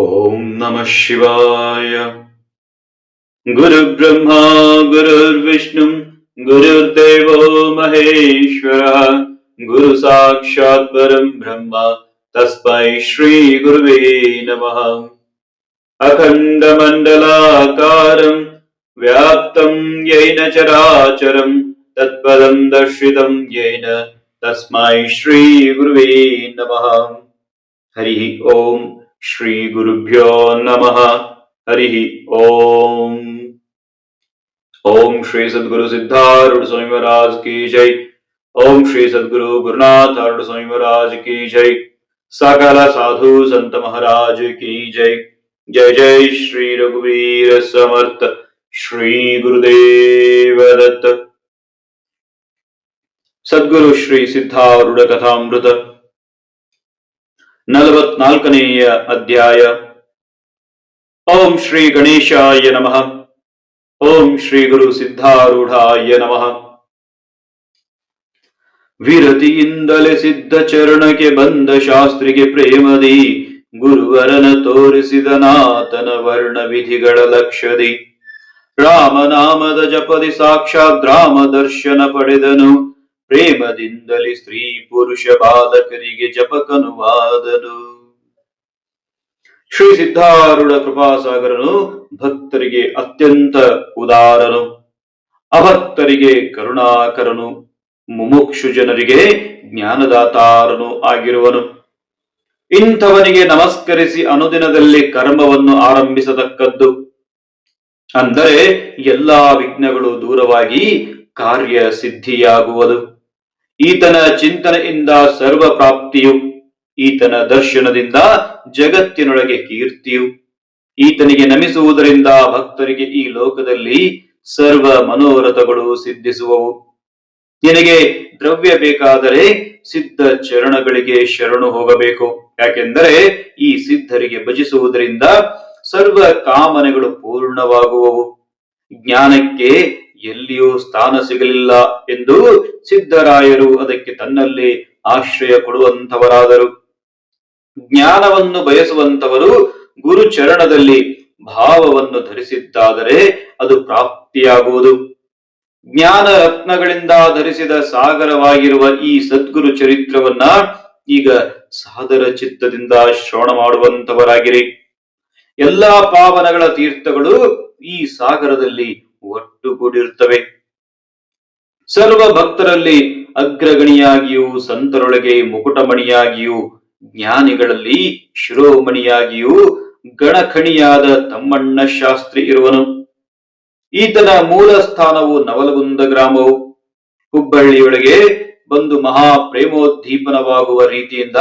ॐ नमः शिवाय। गुरुब्रह्मा गुरुर्विष्णुं, गुरुर्देवो महेश्वरः। गुरु साक्षात् परं ब्रह्म, तस्मै श्रीगुरुवे नमः। अखण्डमण्डलाकारं व्याप्तं येन चराचरं, तत्पदं दर्शितं येन तस्मै श्रीगुरुवे नमः। हरिः ओम्। श्री गुरुभ्यो नमः। हरि ओम। ओम श्री सदगुरु सिद्धारूढ़ स्वामी महाराज की जय। ओम श्री सदगुरु गुरुनाथ अरुण स्वामी महाराज की जय। सकल साधु संत महाराज की जय। जय जय श्री रघुवीर समर्थ। श्री गुरुदेव दत्त। सदगुरु श्री सिद्धारूढ़ कथामृत। ನಲವತ್ನಾಲ್ಕನೆಯ ಅಧ್ಯಾಯ. ಓಂ ಶ್ರೀ ಗಣೇಶಾಯ ನಮಃ. ಓಂ ಶ್ರೀ ಗುರು ಸಿದ್ಧಾರೂಢಾಯ ನಮಃ. ವಿರತಿಯಿಂದಲೇ ಸಿದ್ಧ ಚರಣಕ್ಕೆ ಬಂದ ಶಾಸ್ತ್ರಿಗೆ ಪ್ರೇಮದಿ, ಗುರುವರನ ತೋರಿಸಿದ ನಾತನ ವರ್ಣ ವಿಧಿಗಳ ಲಕ್ಷದಿ. ರಾಮನಾಮದ ಜಪದಿ ಸಾಕ್ಷಾತ್ ರಾಮ ದರ್ಶನ ಪಡೆದನು. ಪ್ರೇಮದಿಂದಲೇ ಸ್ತ್ರೀ ಪುರುಷ ಬಾಲಕರಿಗೆ ಜಪಕನುವಾದನು. ಶ್ರೀ ಸಿದ್ಧಾರೂಢ ಕೃಪಾಸಾಗರನು ಭಕ್ತರಿಗೆ ಅತ್ಯಂತ ಉದಾರನು. ಅಭಕ್ತರಿಗೆ ಕರುಣಾಕರನು. ಮುಮುಕ್ಷು ಜನರಿಗೆ ಜ್ಞಾನದಾತಾರನು ಆಗಿರುವನು. ಇಂಥವನಿಗೆ ನಮಸ್ಕರಿಸಿ ಅನುದಿನದಲ್ಲಿ ಕರ್ಮವನ್ನು ಆರಂಭಿಸತಕ್ಕದ್ದು. ಅಂದರೆ ಎಲ್ಲಾ ವಿಘ್ನಗಳು ದೂರವಾಗಿ ಕಾರ್ಯ ಸಿದ್ಧಿಯಾಗುವುದು ಈತನ ಚಿಂತನೆಯಿಂದ ಸರ್ವ ಪ್ರಾಪ್ತಿಯು ಈತನ ದರ್ಶನದಿಂದ ಜಗತ್ತಿನೊಳಗೆ ಕೀರ್ತಿಯು. ಈತನಿಗೆ ನಮಿಸುವುದರಿಂದ ಭಕ್ತರಿಗೆ ಈ ಲೋಕದಲ್ಲಿ ಸರ್ವ ಮನೋರಥಗಳು ಸಿದ್ಧಿಸುವವು. ನಿನಗೆ ದ್ರವ್ಯ ಬೇಕಾದರೆ ಸಿದ್ಧ ಚರಣಗಳಿಗೆ ಶರಣು ಹೋಗಬೇಕು. ಯಾಕೆಂದರೆ ಈ ಸಿದ್ಧರಿಗೆ ಭಜಿಸುವುದರಿಂದ ಸರ್ವ ಕಾಮನೆಗಳು ಪೂರ್ಣವಾಗುವವು. ಜ್ಞಾನಕ್ಕೆ ಎಲ್ಲಿಯೂ ಸ್ಥಾನ ಸಿಗಲಿಲ್ಲ ಎಂದು ಸಿದ್ಧರಾಯರು ಅದಕ್ಕೆ ತನ್ನಲ್ಲಿ ಆಶ್ರಯ ಕೊಡುವಂತವರಾದರು ಜ್ಞಾನವನ್ನು ಬಯಸುವಂತವರು ಗುರು ಚರಣದಲ್ಲಿ ಭಾವವನ್ನು ಧರಿಸಿದ್ದಾದರೆ ಅದು ಪ್ರಾಪ್ತಿಯಾಗುವುದು. ಜ್ಞಾನ ರತ್ನಗಳಿಂದ ಧರಿಸಿದ ಸಾಗರವಾಗಿರುವ ಈ ಸದ್ಗುರು ಚರಿತ್ರವನ್ನ ಈಗ ಸಾದರ ಚಿತ್ತದಿಂದ ಶ್ರವಣ ಮಾಡುವಂತವರಾಗಿರಿ ಎಲ್ಲಾ ಪಾವನಗಳ ತೀರ್ಥಗಳು ಈ ಸಾಗರದಲ್ಲಿ ಒಟ್ಟುಗೂಡಿರುತ್ತವೆ ಸರ್ವ ಭಕ್ತರಲ್ಲಿ ಅಗ್ರಗಣಿಯಾಗಿಯೂ, ಸಂತರೊಳಗೆ ಮುಕುಟಮಣಿಯಾಗಿಯೂ, ಜ್ಞಾನಿಗಳಲ್ಲಿ ಶಿರೋಮಣಿಯಾಗಿಯೂ ಗಣಖಣಿಯಾದ ತಮ್ಮಣ್ಣ ಶಾಸ್ತ್ರಿ ಇರುವನು. ಈತನ ಮೂಲ ಸ್ಥಾನವು ನವಲಗುಂದ ಗ್ರಾಮವು. ಹುಬ್ಬಳ್ಳಿಯೊಳಗೆ ಬಂದು ಮಹಾ ಪ್ರೇಮೋದ್ದೀಪನವಾಗುವ ರೀತಿಯಿಂದ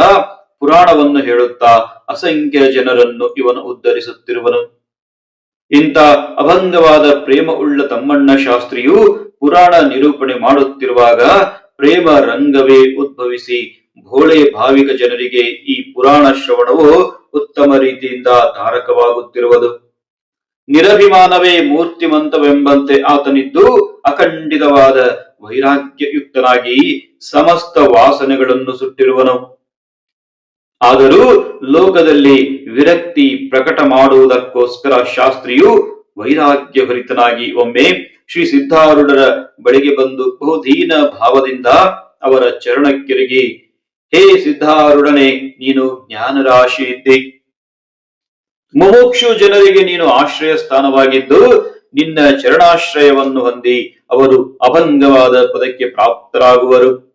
ಪುರಾಣವನ್ನು ಹೇಳುತ್ತಾ ಅಸಂಖ್ಯ ಜನರನ್ನು ಇವನು ಉದ್ಧರಿಸುತ್ತಿರುವನು. ಇಂಥ ಅಭಂಗವಾದ ಪ್ರೇಮ ಉಳ್ಳ ತಮ್ಮಣ್ಣ ಶಾಸ್ತ್ರಿಯು ಪುರಾಣ ನಿರೂಪಣೆ ಮಾಡುತ್ತಿರುವಾಗ ಪ್ರೇಮ ರಂಗವೇ ಉದ್ಭವಿಸಿ ಭೋಳೆ ಭಾವಿಕ ಜನರಿಗೆ ಈ ಪುರಾಣ ಶ್ರವಣವು ಉತ್ತಮ ರೀತಿಯಿಂದ ಧಾರಕವಾಗುತ್ತಿರುವುದು. ನಿರಭಿಮಾನವೇ ಮೂರ್ತಿಮಂತವೆಂಬಂತೆ ಆತನಿದ್ದು ಅಖಂಡಿತವಾದ ವೈರಾಗ್ಯಯುಕ್ತನಾಗಿ ಸಮಸ್ತ ವಾಸನೆಗಳನ್ನು ಸುಟ್ಟಿರುವನು. ಆದರೂ ಲೋಕದಲ್ಲಿ ವಿರಕ್ತಿ ಪ್ರಕಟ ಮಾಡುವುದಕ್ಕೋಸ್ಕರ ಶಾಸ್ತ್ರಿಯು ವೈರಾಗ್ಯಭರಿತನಾಗಿ ಒಮ್ಮೆ ಶ್ರೀ ಸಿದ್ಧಾರೂಢರ ಬಳಿಗೆ ಬಂದು ಬಹುದೀನ ಭಾವದಿಂದ ಅವರ ಚರಣಕ್ಕಿರುಗಿ, ಹೇ ಸಿದ್ಧಾರೂಢನೆ, ನೀನು ಜ್ಞಾನರಾಶಿ ಇದ್ದಿ ಮುಮುಕ್ಷು ಜನರಿಗೆ ನೀನು ಆಶ್ರಯ ಸ್ಥಾನವಾಗಿದ್ದು ನಿನ್ನ ಚರಣಾಶ್ರಯವನ್ನು ಹೊಂದಿ ಅವರು ಅಭಂಗವಾದ ಪದಕ್ಕೆ ಪ್ರಾಪ್ತರಾಗುವರು.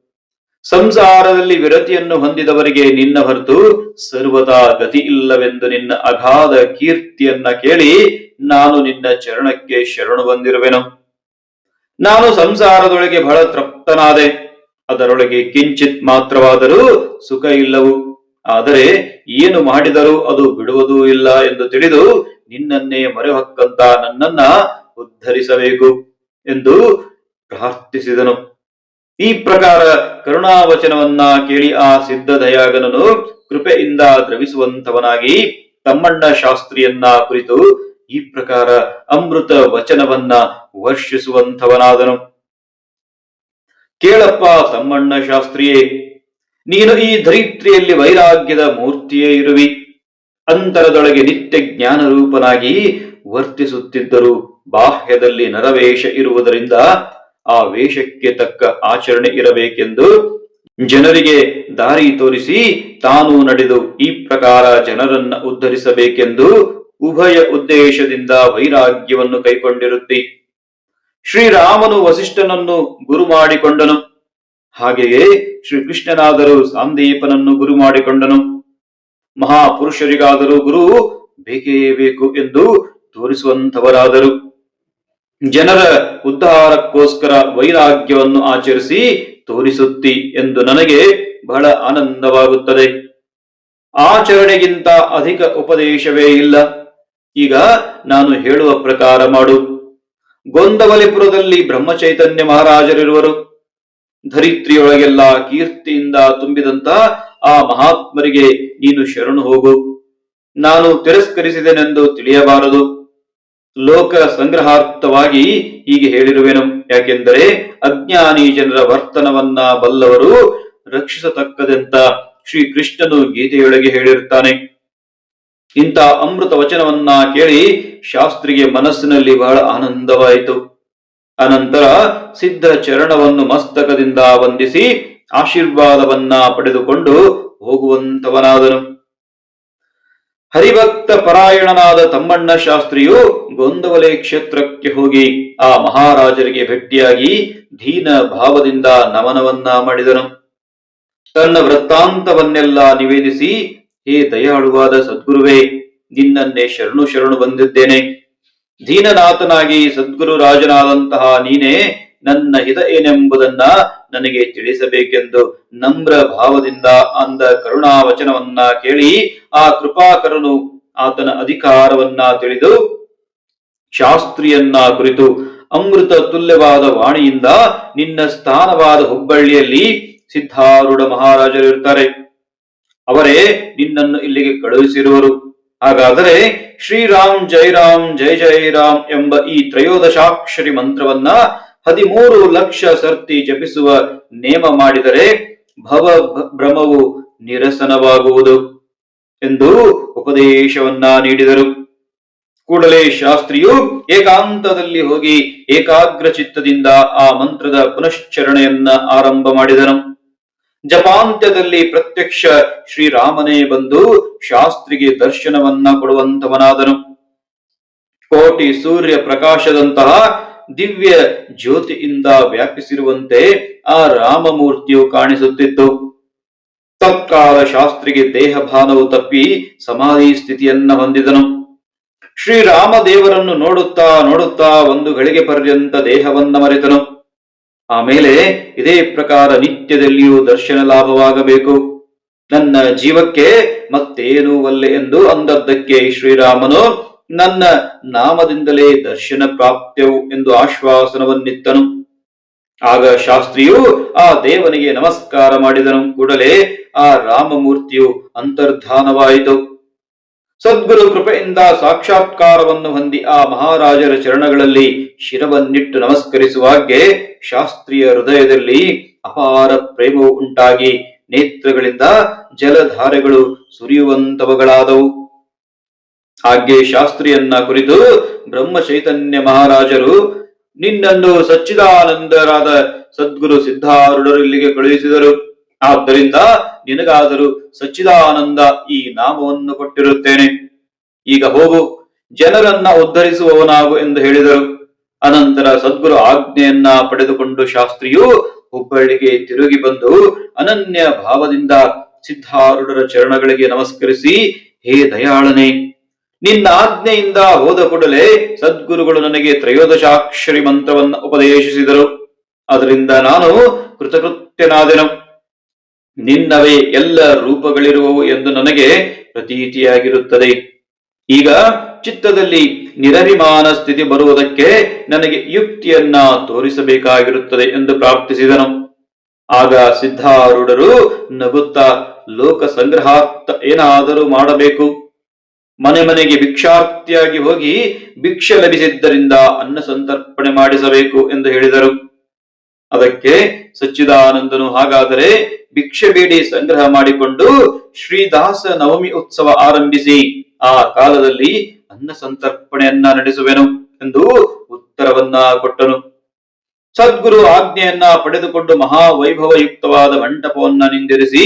ಸಂಸಾರದಲ್ಲಿ ವಿರತಿಯನ್ನು ಹೊಂದಿದವರಿಗೆ ನಿನ್ನ ಹೊರತು ಸರ್ವದಾ ಗತಿ ಇಲ್ಲವೆಂದು ನಿನ್ನ ಅಗಾಧ ಕೀರ್ತಿಯನ್ನ ಕೇಳಿ ನಾನು ನಿನ್ನ ಚರಣಕ್ಕೆ ಶರಣು ಬಂದಿರುವೆನು. ನಾನು ಸಂಸಾರದೊಳಗೆ ಬಹಳ ತೃಪ್ತನಾದೆ. ಅದರೊಳಗೆ ಕಿಂಚಿತ್ ಮಾತ್ರವಾದರೂ ಸುಖ ಇಲ್ಲವು. ಆದರೆ ಏನು ಮಾಡಿದರೂ ಅದು ಬಿಡುವುದೂ ಇಲ್ಲ ಎಂದು ತಿಳಿದು ನಿನ್ನನ್ನೇ ಮರೆಹೊಕ್ಕಂತ ನನ್ನನ್ನ ಉದ್ಧರಿಸಬೇಕು ಎಂದು ಪ್ರಾರ್ಥಿಸಿದನು. ಈ ಪ್ರಕಾರ ಕರುಣಾವಚನವನ್ನ ಕೇಳಿ ಆ ಸಿದ್ಧ ದಯಾಗನನು ಕೃಪೆಯಿಂದ ದ್ರವಿಸುವಂತವನಾಗಿ ತಮ್ಮಣ್ಣ ಶಾಸ್ತ್ರಿಯನ್ನ ಕುರಿತು ಈ ಪ್ರಕಾರ ಅಮೃತ ವಚನವನ್ನ ವರ್ಷಿಸುವಂತವನಾದನು ಕೇಳಪ್ಪ ತಮ್ಮಣ್ಣ ಶಾಸ್ತ್ರಿಯೇ, ನೀನು ಈ ಧರಿತ್ರಿಯಲ್ಲಿ ವೈರಾಗ್ಯದ ಮೂರ್ತಿಯೇ ಇರುವಿ. ಅಂತರದೊಳಗೆ ನಿತ್ಯ ಜ್ಞಾನ ರೂಪನಾಗಿ ವರ್ತಿಸುತ್ತಿದ್ದರು ಬಾಹ್ಯದಲ್ಲಿ ನರವೇಶ ಇರುವುದರಿಂದ ಆ ವೇಷಕ್ಕೆ ತಕ್ಕ ಆಚರಣೆ ಇರಬೇಕೆಂದು ಜನರಿಗೆ ದಾರಿ ತೋರಿಸಿ ತಾನು ನಡೆದು ಈ ಪ್ರಕಾರ ಜನರನ್ನ ಉದ್ಧರಿಸಬೇಕೆಂದು ಉಭಯ ಉದ್ದೇಶದಿಂದ ವೈರಾಗ್ಯವನ್ನು ಕೈಕೊಂಡಿರುತ್ತಿ. ಶ್ರೀರಾಮನು ವಸಿಷ್ಠನನ್ನು ಗುರು ಮಾಡಿಕೊಂಡನು. ಹಾಗೆಯೇ ಶ್ರೀಕೃಷ್ಣನಾದರೂ ಸಾಂದೀಪನನ್ನು ಗುರು ಮಾಡಿಕೊಂಡನು. ಮಹಾಪುರುಷರಿಗಾದರೂ ಗುರು ಬೇಕೇ ಬೇಕು ಎಂದು ತೋರಿಸುವಂತವರಾದರು ಜನರ ಉದ್ಧಾರಕ್ಕೋಸ್ಕರ ವೈರಾಗ್ಯವನ್ನು ಆಚರಿಸಿ ತೋರಿಸುತ್ತಿ ಎಂದು ನನಗೆ ಬಹಳ ಆನಂದವಾಗುತ್ತದೆ. ಆಚರಣೆಗಿಂತ ಅಧಿಕ ಉಪದೇಶವೇ ಇಲ್ಲ. ಈಗ ನಾನು ಹೇಳುವ ಪ್ರಕಾರ ಮಾಡು. ಗೊಂದವಲಿಪುರದಲ್ಲಿ ಬ್ರಹ್ಮಚೈತನ್ಯ ಮಹಾರಾಜರಿರುವರು. ಧರಿತ್ರಿಯೊಳಗೆಲ್ಲ ಕೀರ್ತಿಯಿಂದ ತುಂಬಿದಂತ ಆ ಮಹಾತ್ಮರಿಗೆ ನೀನು ಶರಣು ಹೋಗು. ನಾನು ತಿರಸ್ಕರಿಸಿದೆನೆಂದು ತಿಳಿಯಬಾರದು. ಲೋಕ ಸಂಗ್ರಹಾರ್ಥವಾಗಿ ಹೀಗೆ ಹೇಳಿರುವೆನು. ಯಾಕೆಂದರೆ ಅಜ್ಞಾನಿ ಜನರ ವರ್ತನವನ್ನ ಬಲ್ಲವರು ರಕ್ಷಿಸತಕ್ಕದಂತ ಶ್ರೀ ಕೃಷ್ಣನು ಗೀತೆಯೊಳಗೆ ಹೇಳಿರುತ್ತಾನೆ. ಇಂಥ ಅಮೃತ ವಚನವನ್ನ ಕೇಳಿ ಶಾಸ್ತ್ರಿಗೆ ಮನಸ್ಸಿನಲ್ಲಿ ಬಹಳ ಆನಂದವಾಯಿತು. ಅನಂತರ ಸಿದ್ಧ ಚರಣವನ್ನು ಮಸ್ತಕದಿಂದ ವಂದಿಸಿ ಆಶೀರ್ವಾದವನ್ನ ಪಡೆದುಕೊಂಡು ಹೋಗುವಂತವನಾದನು. ಹರಿಭಕ್ತ ಪರಾಯಣನಾದ ತಮ್ಮಣ್ಣ ಶಾಸ್ತ್ರಿಯು ಗೊಂದವಲೆ ಕ್ಷೇತ್ರಕ್ಕೆ ಹೋಗಿ ಆ ಮಹಾರಾಜರಿಗೆ ಭೇಟಿಯಾಗಿ ಧೀನ ಭಾವದಿಂದ ನಮನವನ್ನ ಮಾಡಿದನು. ತನ್ನ ವೃತ್ತಾಂತವನ್ನೆಲ್ಲ ನಿವೇದಿಸಿ, ಹೇ ದಯಾಳುವಾದ ಸದ್ಗುರುವೇ, ನಿನ್ನನ್ನೇ ಶರಣು ಶರಣು ಬಂದಿದ್ದೇನೆ. ದೀನನಾಥನಾಗಿ ಸದ್ಗುರು ರಾಜನಾದಂತಹ ನೀನೇ ನನ್ನ ಹಿತ ಏನೆಂಬುದನ್ನ ನನಗೆ ತಿಳಿಸಬೇಕೆಂದು ನಮ್ರ ಭಾವದಿಂದ ಅಂದ ಕರುಣಾವಚನವನ್ನ ಕೇಳಿ ಆ ಕೃಪಾಕರನು ಆತನ ಅಧಿಕಾರವನ್ನ ತಿಳಿದು ಶಾಸ್ತ್ರಿಯನ್ನ ಕುರಿತು ಅಮೃತ ತುಲ್ಯವಾದ ವಾಣಿಯಿಂದ ನಿನ್ನ ಸ್ಥಾನವಾದ ಹುಬ್ಬಳ್ಳಿಯಲ್ಲಿ ಸಿದ್ಧಾರೂಢ ಮಹಾರಾಜರಿರ್ತಾರೆ ಅವರೇ ನಿನ್ನನ್ನು ಇಲ್ಲಿಗೆ ಕಳುಹಿಸಿರುವರು. ಹಾಗಾದರೆ ಶ್ರೀರಾಮ್ ಜೈ ರಾಮ್ ಜೈ ಜೈ ರಾಮ್ ಎಂಬ ಈ ತ್ರಯೋದಶಾಕ್ಷರಿ ಮಂತ್ರವನ್ನ ಹದಿಮೂರು ಲಕ್ಷ ಸರ್ತಿ ಜಪಿಸುವ ನೇಮ ಮಾಡಿದರೆ ಭವ ಭ್ರಮವು ನಿರಸನವಾಗುವುದು ಎಂದು ಉಪದೇಶವನ್ನ ನೀಡಿದರು. ಕೂಡಲೇ ಶಾಸ್ತ್ರಿಯು ಏಕಾಂತದಲ್ಲಿ ಹೋಗಿ ಏಕಾಗ್ರ ಚಿತ್ತದಿಂದ ಆ ಮಂತ್ರದ ಪುನಶ್ಚರಣೆಯನ್ನ ಆರಂಭ ಮಾಡಿದನು. ಜಪಾಂತ್ಯದಲ್ಲಿ ಪ್ರತ್ಯಕ್ಷ ಶ್ರೀರಾಮನೇ ಬಂದು ಶಾಸ್ತ್ರಿಗೆ ದರ್ಶನವನ್ನ ಕೊಡುವಂತವನಾದನು. ಕೋಟಿ ಸೂರ್ಯ ಪ್ರಕಾಶದಂತಹ ದಿವ್ಯ ಜ್ಯೋತಿಯಿಂದ ವ್ಯಾಪಿಸಿರುವಂತೆ ಆ ರಾಮಮೂರ್ತಿಯು ಕಾಣಿಸುತ್ತಿತ್ತು. ತತ್ಕಾಲ ಶಾಸ್ತ್ರಿಗೆ ದೇಹಭಾನವು ತಪ್ಪಿ ಸಮಾಧಿ ಸ್ಥಿತಿಯನ್ನ ಹೊಂದಿದನು. ಶ್ರೀರಾಮ ದೇವರನ್ನು ನೋಡುತ್ತಾ ನೋಡುತ್ತಾ ಒಂದು ಗಳಿಗೆ ಪರ್ಯಂತ ದೇಹವನ್ನ ಮರೆತನು. ಆಮೇಲೆ ಇದೇ ಪ್ರಕಾರ ನಿತ್ಯದಲ್ಲಿಯೂ ದರ್ಶನ ಲಾಭವಾಗಬೇಕು. ನನ್ನ ಜೀವಕ್ಕೆ ಮತ್ತೇನೂ ಅಲ್ಲ ಎಂದು ಅಂದದ್ದಕ್ಕೆ ಶ್ರೀರಾಮನು ನನ್ನ ನಾಮದಿಂದಲೇ ದರ್ಶನ ಪ್ರಾಪ್ತ್ಯವು ಎಂದು ಆಶ್ವಾಸನವನ್ನಿತ್ತನು. ಆಗ ಶಾಸ್ತ್ರಿಯು ಆ ದೇವನಿಗೆ ನಮಸ್ಕಾರ ಮಾಡಿದನು. ಕೂಡಲೇ ಆ ರಾಮಮೂರ್ತಿಯು ಅಂತರ್ಧಾನವಾಯಿತು. ಸದ್ಗುರು ಕೃಪೆಯಿಂದ ಸಾಕ್ಷಾತ್ಕಾರವನ್ನು ಹೊಂದಿ ಆ ಮಹಾರಾಜರ ಚರಣಗಳಲ್ಲಿ ಶಿರವನ್ನಿಟ್ಟು ನಮಸ್ಕರಿಸುವಾಗೆ ಶಾಸ್ತ್ರೀಯ ಹೃದಯದಲ್ಲಿ ಅಪಾರ ಪ್ರೇಮವು ಉಂಟಾಗಿ, ನೇತ್ರಗಳಿಂದ ಜಲಧಾರೆಗಳು ಸುರಿಯುವಂತವುಗಳಾದವು. ಹಾಗೆ ಶಾಸ್ತ್ರಿಯನ್ನ ಕುರಿತು ಬ್ರಹ್ಮ ಚೈತನ್ಯ ಮಹಾರಾಜರು ನಿನ್ನನ್ನು ಸಚ್ಚಿದಾನಂದರಾದ ಸದ್ಗುರು ಸಿದ್ಧಾರೂಢರು ಇಲ್ಲಿಗೆ ಕಳುಹಿಸಿದರು. ಆದ್ದರಿಂದ ನಿನಗಾದರೂ ಸಚ್ಚಿದಾನಂದ ಈ ನಾಮವನ್ನು ಕೊಟ್ಟಿರುತ್ತೇನೆ. ಈಗ ಹೋಗು, ಜನರನ್ನ ಉದ್ಧರಿಸುವವನಾಗು ಎಂದು ಹೇಳಿದರು. ಅನಂತರ ಸದ್ಗುರು ಆಜ್ಞೆಯನ್ನ ಪಡೆದುಕೊಂಡು ಶಾಸ್ತ್ರಿಯು ಹುಬ್ಬಳ್ಳಿಗೆ ತಿರುಗಿ ಬಂದು ಅನನ್ಯ ಭಾವದಿಂದ ಸಿದ್ಧಾರೂಢರ ಚರಣಗಳಿಗೆ ನಮಸ್ಕರಿಸಿ, ಹೇ ದಯಾಳನೆ ನಿನ್ನ ಆಜ್ಞೆಯಿಂದ ಹೋದ ಕೂಡಲೇ ಸದ್ಗುರುಗಳು ನನಗೆ ತ್ರಯೋದಶಾಕ್ಷರಿ ಮಂತ್ರವನ್ನು ಉಪದೇಶಿಸಿದರು. ಅದರಿಂದ ನಾನು ಕೃತಕೃತ್ಯನಾದೆನು. ನಿನ್ನವೇ ಎಲ್ಲ ರೂಪಗಳಿರುವವು ಎಂದು ನನಗೆ ಪ್ರತೀತಿಯಾಗಿರುತ್ತದೆ. ಈಗ ಚಿತ್ತದಲ್ಲಿ ನಿರಭಿಮಾನ ಸ್ಥಿತಿ ಬರುವುದಕ್ಕೆ ನನಗೆ ಯುಕ್ತಿಯನ್ನ ತೋರಿಸಬೇಕಾಗಿರುತ್ತದೆ ಎಂದು ಪ್ರಾರ್ಥಿಸಿದನು. ಆಗ ಸಿದ್ಧಾರೂಢರು ನಗುತ್ತಾ ಲೋಕ ಸಂಗ್ರಹಾರ್ಥ ಏನಾದರೂ ಮಾಡಬೇಕು? ಮನೆ ಮನೆಗೆ ಭಿಕ್ಷಾರ್ಥಿಯಾಗಿ ಹೋಗಿ ಭಿಕ್ಷೆ ಲಭಿಸಿದ್ದರಿಂದ ಅನ್ನ ಸಂತರ್ಪಣೆ ಮಾಡಿಸಬೇಕು ಎಂದು ಹೇಳಿದರು. ಅದಕ್ಕೆ ಸಚ್ಚಿದಾನಂದನು ಹಾಗಾದರೆ ಭಿಕ್ಷೆ ಬೇಡಿ ಸಂಗ್ರಹ ಮಾಡಿಕೊಂಡು ಶ್ರೀದಾಸ ನವಮಿ ಉತ್ಸವ ಆರಂಭಿಸಿ. ಆ ಕಾಲದಲ್ಲಿ ಅನ್ನ ಸಂತರ್ಪಣೆಯನ್ನ ನಡೆಸುವೆನು ಎಂದು ಉತ್ತರವನ್ನ ಕೊಟ್ಟನು. ಸದ್ಗುರು ಆಜ್ಞೆಯನ್ನ ಪಡೆದುಕೊಂಡು ಮಹಾವೈಭವಯುಕ್ತವಾದ ಮಂಟಪವನ್ನ ನಿಂದಿರಿಸಿ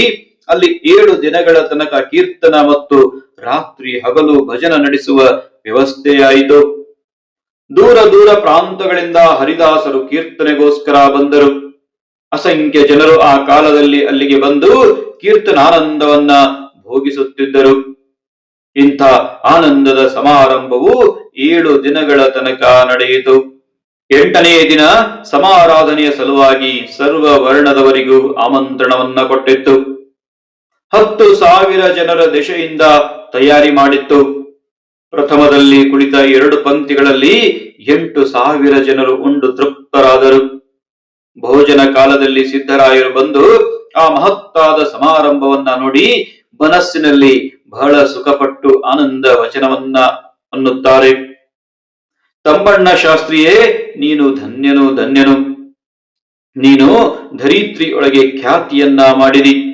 ಅಲ್ಲಿ ಏಳು ದಿನಗಳ ತನಕ ಕೀರ್ತನ ಮತ್ತು ರಾತ್ರಿ ಹಗಲು ಭಜನ ನಡೆಸುವ ವ್ಯವಸ್ಥೆಯಾಯಿತು ದೂರ ದೂರ ಪ್ರಾಂತಗಳಿಂದ ಹರಿದಾಸರು ಕೀರ್ತನೆಗೋಸ್ಕರ ಬಂದರು. ಅಸಂಖ್ಯ ಜನರು ಆ ಕಾಲದಲ್ಲಿ ಅಲ್ಲಿಗೆ ಬಂದು ಕೀರ್ತನಾನಂದವನ್ನ ಭೋಗಿಸುತ್ತಿದ್ದರು. ಇಂಥ ಆನಂದದ ಸಮಾರಂಭವು ಏಳು ದಿನಗಳ ತನಕ ನಡೆಯಿತು. ಎಂಟನೆಯ ದಿನ ಸಮಾರಾಧನೆಯ ಸಲುವಾಗಿ ಸರ್ವ ವರ್ಣದವರಿಗೂ ಆಮಂತ್ರಣವನ್ನ ಕೊಟ್ಟಿತ್ತು. ಹತ್ತು ಸಾವಿರ ಜನರ ದೆಶೆಯಿಂದ ತಯಾರಿ ಮಾಡಿತ್ತು. ಪ್ರಥಮದಲ್ಲಿ ಕುಳಿತ ಎರಡು ಪಂಕ್ತಿಗಳಲ್ಲಿ ಎಂಟು ಸಾವಿರ ಜನರು ಉಂಡು ತೃಪ್ತರಾದರು. ಭೋಜನ ಕಾಲದಲ್ಲಿ ಸಿದ್ಧರಾಯರು ಬಂದು ಆ ಮಹತ್ತಾದ ಸಮಾರಂಭವನ್ನ ನೋಡಿ ಮನಸ್ಸಿನಲ್ಲಿ ಬಹಳ ಸುಖಪಟ್ಟು ಆನಂದ ವಚನವನ್ನ ಅನ್ನುತ್ತಾರೆ. ತಮ್ಮಣ್ಣ ಶಾಸ್ತ್ರಿಯೇ, ನೀನು ಧನ್ಯನು ಧನ್ಯನು. ನೀನು ಧರಿತ್ರಿಯೊಳಗೆ ಖ್ಯಾತಿಯನ್ನ ಮಾಡಿದಿ.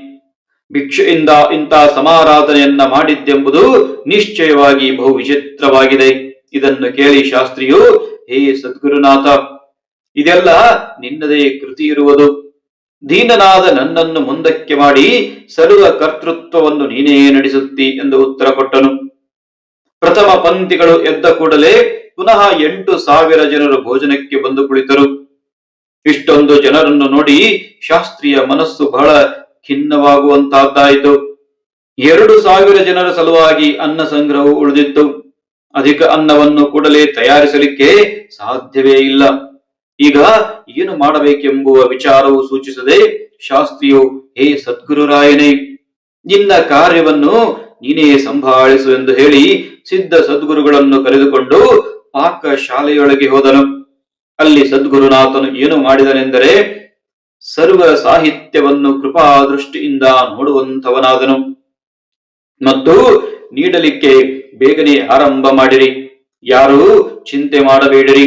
ಭಿಕ್ಷೆಯಿಂದ ಇಂಥ ಸಮಾರಾಧನೆಯನ್ನ ಮಾಡಿದ್ದೆಂಬುದು ನಿಶ್ಚಯವಾಗಿ ಬಹು ವಿಚಿತ್ರವಾಗಿದೆ ಇದನ್ನು ಕೇಳಿ ಶಾಸ್ತ್ರಿಯು, ಹೇ ಸದ್ಗುರುನಾಥ, ಇದೆಲ್ಲ ನಿನ್ನದೇ ಕೃತಿ ಇರುವುದು. ದೀನನಾದ ನನ್ನನ್ನು ಮುಂದಕ್ಕೆ ಮಾಡಿ ಸರ್ವ ಕರ್ತೃತ್ವವನ್ನು ನೀನೇ ನಡೆಸುತ್ತಿ ಎಂದು ಉತ್ತರ ಕೊಟ್ಟನು. ಪ್ರಥಮ ಪಂಕ್ತಿಗಳು ಎದ್ದ ಕೂಡಲೇ ಪುನಃ ಎಂಟು ಸಾವಿರ ಜನರು ಭೋಜನಕ್ಕೆ ಬಂದು ಕುಳಿತರು. ಇಷ್ಟೊಂದು ಜನರನ್ನು ನೋಡಿ ಶಾಸ್ತ್ರೀಯ ಮನಸ್ಸು ಬಹಳ ಖಿನ್ನವಾಗುವಂತಹದ್ದಾಯಿತು. ಎರಡು ಸಾವಿರ ಜನರ ಸಲುವಾಗಿ ಅನ್ನ ಸಂಗ್ರಹವು ಉಳಿದಿತ್ತು. ಅಧಿಕ ಅನ್ನವನ್ನು ಕೂಡಲೇ ತಯಾರಿಸಲಿಕ್ಕೆ ಸಾಧ್ಯವೇ ಇಲ್ಲ. ಈಗ ಏನು ಮಾಡಬೇಕೆಂಬುವ ವಿಚಾರವು ಸೂಚಿಸದೆ ಶಾಸ್ತ್ರಿಯು, ಹೇ ಸದ್ಗುರುರಾಯನೇ, ನಿನ್ನ ಕಾರ್ಯವನ್ನು ನೀನೇ ಸಂಭಾಳಿಸು ಎಂದು ಹೇಳಿ ಸಿದ್ಧ ಸದ್ಗುರುಗಳನ್ನು ಕರೆದುಕೊಂಡು ಪಾಕ ಶಾಲೆಯೊಳಗೆ ಹೋದನು. ಅಲ್ಲಿ ಸದ್ಗುರುನಾಥನು ಏನು ಮಾಡಿದನೆಂದರೆ ಸರ್ವ ಸಾಹಿತ್ಯವನ್ನು ಕೃಪಾ ದೃಷ್ಟಿಯಿಂದ ನೋಡುವಂತವನಾದನು ಮತ್ತು ನೀಡಲಿಕ್ಕೆ ಬೇಗನೆ ಆರಂಭ ಮಾಡಿರಿ. ಯಾರೂ ಚಿಂತೆ ಮಾಡಬೇಡಿರಿ.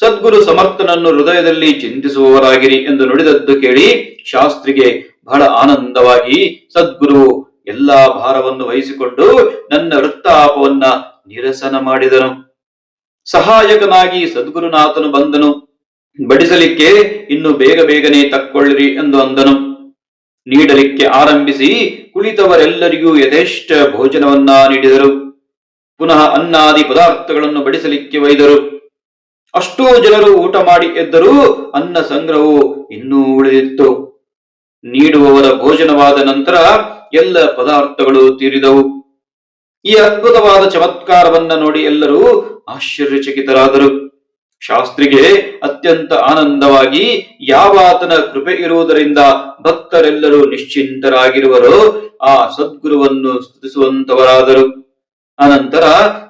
ಸದ್ಗುರು ಸಮರ್ಥನನ್ನು ಹೃದಯದಲ್ಲಿ ಚಿಂತಿಸುವವರಾಗಿರಿ ಎಂದು ನುಡಿದದ್ದು ಕೇಳಿ ಶಾಸ್ತ್ರಿಗೆ ಬಹಳ ಆನಂದವಾಗಿ ಸದ್ಗುರು ಎಲ್ಲಾ ಭಾರವನ್ನು ವಹಿಸಿಕೊಂಡು ನನ್ನ ವೃತ್ತಾಪವನ್ನ ನಿರಸನ ಮಾಡಿದನು. ಸಹಾಯಕನಾಗಿ ಸದ್ಗುರುನಾಥನು ಬಂದನು. ಬಡಿಸಲಿಕ್ಕೆ ಇನ್ನು ಬೇಗ ಬೇಗನೆ ತಕ್ಕೊಳ್ಳಿರಿ ಎಂದು ಅಂದನು. ನೀಡಲಿಕ್ಕೆ ಆರಂಭಿಸಿ ಕುಳಿತವರೆಲ್ಲರಿಗೂ ಯಥೇಷ್ಟ ಭೋಜನವನ್ನ ನೀಡಿದರು. ಪುನಃ ಅನ್ನಾದಿ ಪದಾರ್ಥಗಳನ್ನು ಬಡಿಸಲಿಕ್ಕೆ ಒಯ್ದರು. ಅಷ್ಟೋ ಜನರು ಊಟ ಮಾಡಿ ಎದ್ದರೂ ಅನ್ನ ಸಂಗ್ರಹವು ಇನ್ನೂ ಉಳಿದಿತ್ತು. ನೀಡುವವರ ಭೋಜನವಾದ ನಂತರ ಎಲ್ಲ ಪದಾರ್ಥಗಳು ತೀರಿದವು. ಈ ಅದ್ಭುತವಾದ ಚಮತ್ಕಾರವನ್ನ ನೋಡಿ ಎಲ್ಲರೂ ಆಶ್ಚರ್ಯಚಕಿತರಾದರು. ಶಾಸ್ತ್ರಿಗೆ ಅತ್ಯಂತ ಆನಂದವಾಗಿ ಯಾವ ಆತನ ಕೃಪೆ ಇರುವುದರಿಂದ ಭಕ್ತರೆಲ್ಲರೂ ನಿಶ್ಚಿಂತರಾಗಿರುವರೋ. ಆ ಸದ್ಗುರುವನ್ನು ಸ್ತುತಿಸುವಂತವರಾದರು. ಅನಂತರ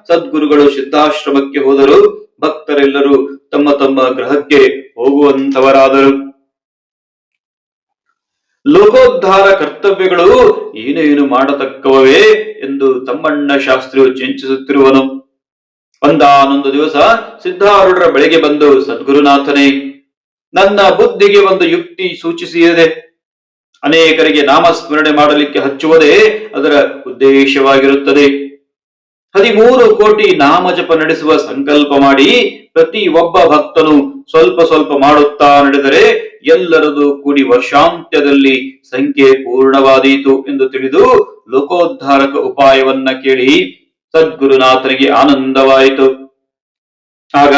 ಸದ್ಗುರುಗಳು ಸಿದ್ಧಾಶ್ರಮಕ್ಕೆ ಹೋದರು. ಭಕ್ತರೆಲ್ಲರೂ ತಮ್ಮ ತಮ್ಮ ಗ್ರಹಕ್ಕೆ ಹೋಗುವಂತವರಾದರು. ಲೋಕೋದ್ಧಾರ ಕರ್ತವ್ಯಗಳು ಏನೇನು ಮಾಡತಕ್ಕವೇ ಎಂದು ತಮ್ಮಣ್ಣ ಶಾಸ್ತ್ರಿಯು ಚಿಂತಿಸುತ್ತಿರುವನು. ಒಂದಾನೊಂದು ದಿವಸ ಸಿದ್ಧಾರೂಢರ ಬೆಳೆಗೆ ಬಂದು, ಸದ್ಗುರುನಾಥನೇ, ನನ್ನ ಬುದ್ಧಿಗೆ ಒಂದು ಯುಕ್ತಿ ಸೂಚಿಸಿದೆ ಅನೇಕರಿಗೆ ನಾಮಸ್ಮರಣೆ ಮಾಡಲಿಕ್ಕೆ ಹಚ್ಚುವುದೇ ಅದರ ಉದ್ದೇಶವಾಗಿರುತ್ತದೆ. ಹದಿಮೂರು ಕೋಟಿ ನಾಮಜಪ ನಡೆಸುವ ಸಂಕಲ್ಪ ಮಾಡಿ, ಪ್ರತಿ ಒಬ್ಬ ಭಕ್ತನು ಸ್ವಲ್ಪ ಸ್ವಲ್ಪ ಮಾಡುತ್ತಾ ನಡೆದರೆ ಎಲ್ಲರದು ಕೂಡಿ ವರ್ಷಾಂತ್ಯದಲ್ಲಿ ಸಂಖ್ಯೆ ಪೂರ್ಣವಾದೀತು ಎಂದು ತಿಳಿದು ಲೋಕೋದ್ಧಾರಕ ಉಪಾಯವನ್ನ ಕೇಳಿ ಸದ್ಗುರುನಾಥನಿಗೆ ಆನಂದವಾಯಿತು. ಆಗ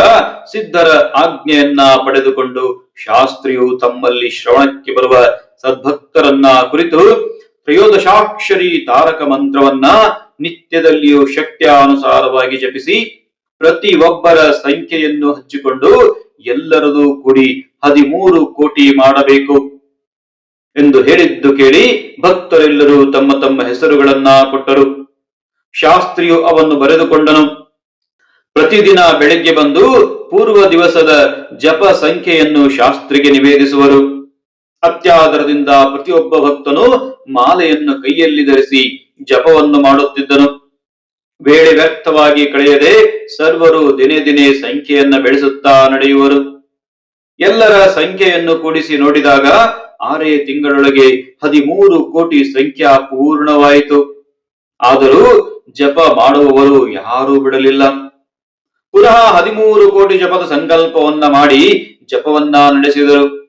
ಸಿದ್ಧರ ಆಜ್ಞೆಯನ್ನ ಪಡೆದುಕೊಂಡು ಶಾಸ್ತ್ರಿಯು ತಮ್ಮಲ್ಲಿ ಶ್ರವಣಕ್ಕೆ ಬರುವ ಸದ್ಭಕ್ತರನ್ನ ಕುರಿತು ತ್ರಯೋದಶಾಕ್ಷರಿ ತಾರಕ ಮಂತ್ರವನ್ನ ನಿತ್ಯದಲ್ಲಿಯೂ ಶಕ್ತ್ಯಾನುಸಾರವಾಗಿ ಜಪಿಸಿ ಪ್ರತಿ ಒಬ್ಬರ ಸಂಖ್ಯೆಯನ್ನು ಹಚ್ಚಿಕೊಂಡು ಎಲ್ಲರದು ಕೂಡಿ ಹದಿಮೂರು ಕೋಟಿ ಮಾಡಬೇಕು ಎಂದು ಹೇಳಿದ್ದು ಕೇಳಿ ಭಕ್ತರೆಲ್ಲರೂ ತಮ್ಮ ತಮ್ಮ ಹೆಸರುಗಳನ್ನ ಕೊಟ್ಟರು. ಶಾಸ್ತ್ರಿಯು ಅವನ್ನು ಬರೆದುಕೊಂಡನು. ಪ್ರತಿದಿನ ಬೆಳಗ್ಗೆ ಬಂದು ಪೂರ್ವ ದಿವಸದ ಜಪ ಸಂಖ್ಯೆಯನ್ನು ಶಾಸ್ತ್ರಿಗೆ ನಿವೇದಿಸುವರು. ಅತ್ಯಾದರದಿಂದ ಪ್ರತಿಯೊಬ್ಬ ಭಕ್ತನು ಮಾಲೆಯನ್ನು ಕೈಯಲ್ಲಿ ಧರಿಸಿ ಜಪವನ್ನು ಮಾಡುತ್ತಿದ್ದನು. ವೇಳೆ ವ್ಯರ್ಥವಾಗಿ ಕಳೆಯದೆ ಸರ್ವರು ದಿನೇ ದಿನೇ ಸಂಖ್ಯೆಯನ್ನು ಬೆಳೆಸುತ್ತಾ ನಡೆಯುವರು. ಎಲ್ಲರ ಸಂಖ್ಯೆಯನ್ನು ಕೂಡಿಸಿ ನೋಡಿದಾಗ ಆರೇ ತಿಂಗಳೊಳಗೆ ಹದಿಮೂರು ಕೋಟಿ ಸಂಖ್ಯಾ ಪೂರ್ಣವಾಯಿತು. ಆದರೂ ಜಪ ಮಾಡುವವರು ಯಾರೂ ಬಿಡಲಿಲ್ಲ. ಪುನಃ ಹದಿಮೂರು ಕೋಟಿ ಜಪದ ಸಂಕಲ್ಪವನ್ನ ಮಾಡಿ ಜಪವನ್ನ ನಡೆಸಿದರು.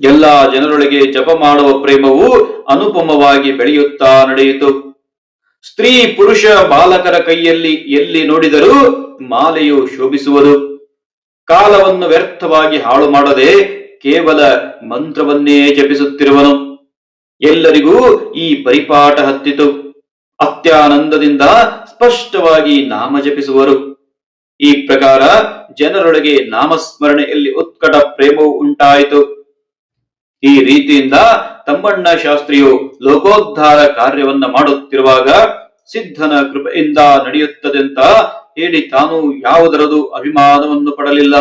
ಎಲ್ಲ ಜನರೊಳಗೆ ಜಪ ಮಾಡುವ ಪ್ರೇಮವು ಅನುಪಮವಾಗಿ ಬೆಳೆಯುತ್ತಾ ನಡೆಯಿತು. ಸ್ತ್ರೀ, ಪುರುಷ, ಬಾಲಕರ ಕೈಯಲ್ಲಿ ಎಲ್ಲಿ ನೋಡಿದರೂ ಮಾಲೆಯು ಶೋಭಿಸುವುದು. ಕಾಲವನ್ನು ವ್ಯರ್ಥವಾಗಿ ಹಾಳು ಮಾಡದೆ ಕೇವಲ ಮಂತ್ರವನ್ನೇ ಜಪಿಸುತ್ತಿರುವನು. ಎಲ್ಲರಿಗೂ ಈ ಪರಿಪಾಠ ಹತ್ತಿತು. ಅತ್ಯಾನಂದದಿಂದ ಸ್ಪಷ್ಟವಾಗಿ ನಾಮ ಜಪಿಸುವರು. ಈ ಪ್ರಕಾರ ಜನರೊಳಗೆ ನಾಮಸ್ಮರಣೆಯಲ್ಲಿ ಉತ್ಕಟ ಪ್ರೇಮವು ಉಂಟಾಯಿತು. ಈ ರೀತಿಯಿಂದ ತಮ್ಮಣ್ಣ ಶಾಸ್ತ್ರಿಯು ಲೋಕೋದ್ಧಾರ ಕಾರ್ಯವನ್ನ ಮಾಡುತ್ತಿರುವಾಗ ಸಿದ್ಧನ ಕೃಪೆಯಿಂದ ನಡೆಯುತ್ತದೆಂತ ಹೇಳಿ ತಾನು ಯಾವುದರದು ಅಭಿಮಾನವನ್ನು ಪಡಲಿಲ್ಲ.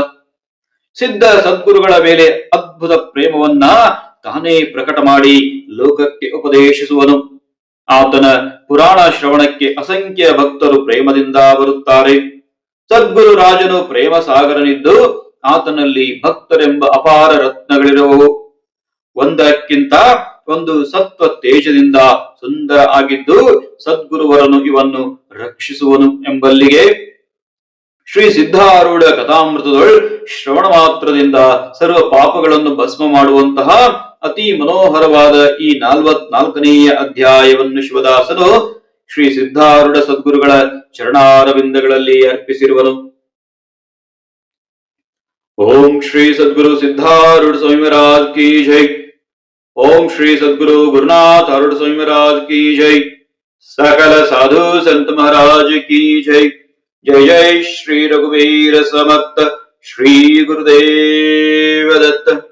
ಸಿದ್ಧ ಸದ್ಗುರುಗಳ ಮೇಲೆ ಅದ್ಭುತ ಪ್ರೇಮವನ್ನ ತಾನೇ ಪ್ರಕಟ ಮಾಡಿ ಲೋಕಕ್ಕೆ ಉಪದೇಶಿಸುವನು. ಆತನ ಪುರಾಣ ಶ್ರವಣಕ್ಕೆ ಅಸಂಖ್ಯ ಭಕ್ತರು ಪ್ರೇಮದಿಂದ ಬರುತ್ತಾರೆ. ಸದ್ಗುರು ರಾಜನು ಪ್ರೇಮ ಸಾಗರನಿದ್ದು ಆತನಲ್ಲಿ ಭಕ್ತರೆಂಬ ಅಪಾರ ರತ್ನಗಳಿರುವವು. ಒಂದಕ್ಕಿಂತ ಒಂದು ಸತ್ವ ತೇಜದಿಂದ ಸುಂದರ ಆಗಿದ್ದು ಸದ್ಗುರುವರನು ಇವನ್ನು ರಕ್ಷಿಸುವನು ಎಂಬಲ್ಲಿಗೆ. ಶ್ರೀ ಸಿದ್ಧಾರೂಢ ಕಥಾಮೃತದೊಳ್ ಶ್ರವಣ ಮಾತ್ರದಿಂದ ಸರ್ವ ಪಾಪಗಳನ್ನು ಭಸ್ಮ ಮಾಡುವಂತಹ ಅತಿ ಮನೋಹರವಾದ ಈ ನಾಲ್ವತ್ನಾಲ್ಕನೆಯ ಅಧ್ಯಾಯವನ್ನು ಶಿವದಾಸನು ಶ್ರೀ ಸಿದ್ಧಾರೂಢ ಸದ್ಗುರುಗಳ ಚರಣಾರವಿಂದಗಳಲ್ಲಿ ಅರ್ಪಿಸಿರುವನು. ಓಂ ಶ್ರೀ ಸದ್ಗುರು ಸಿದ್ಧಾರೂಢ ಸ್ವಾಮಿರಾಜ್ ಕಿ ಜೈ. ಓಂ ಶ್ರೀ ಸದ್ಗುರು ಗುರುನಾಥ ಅರುಣ ಸ್ವಾಮಿರಾಜ್ ಕಿ ಜೈ. ಸಕಲ ಸಾಧು ಸಂತ ಮಹಾರಾಜ್ ಕಿ ಜೈ. ಜಯ ಜೈ ಶ್ರೀ ರಘುವೀರ ಸಮರ್ಥ ಶ್ರೀ ಗುರುದೇವ ದತ್ತ.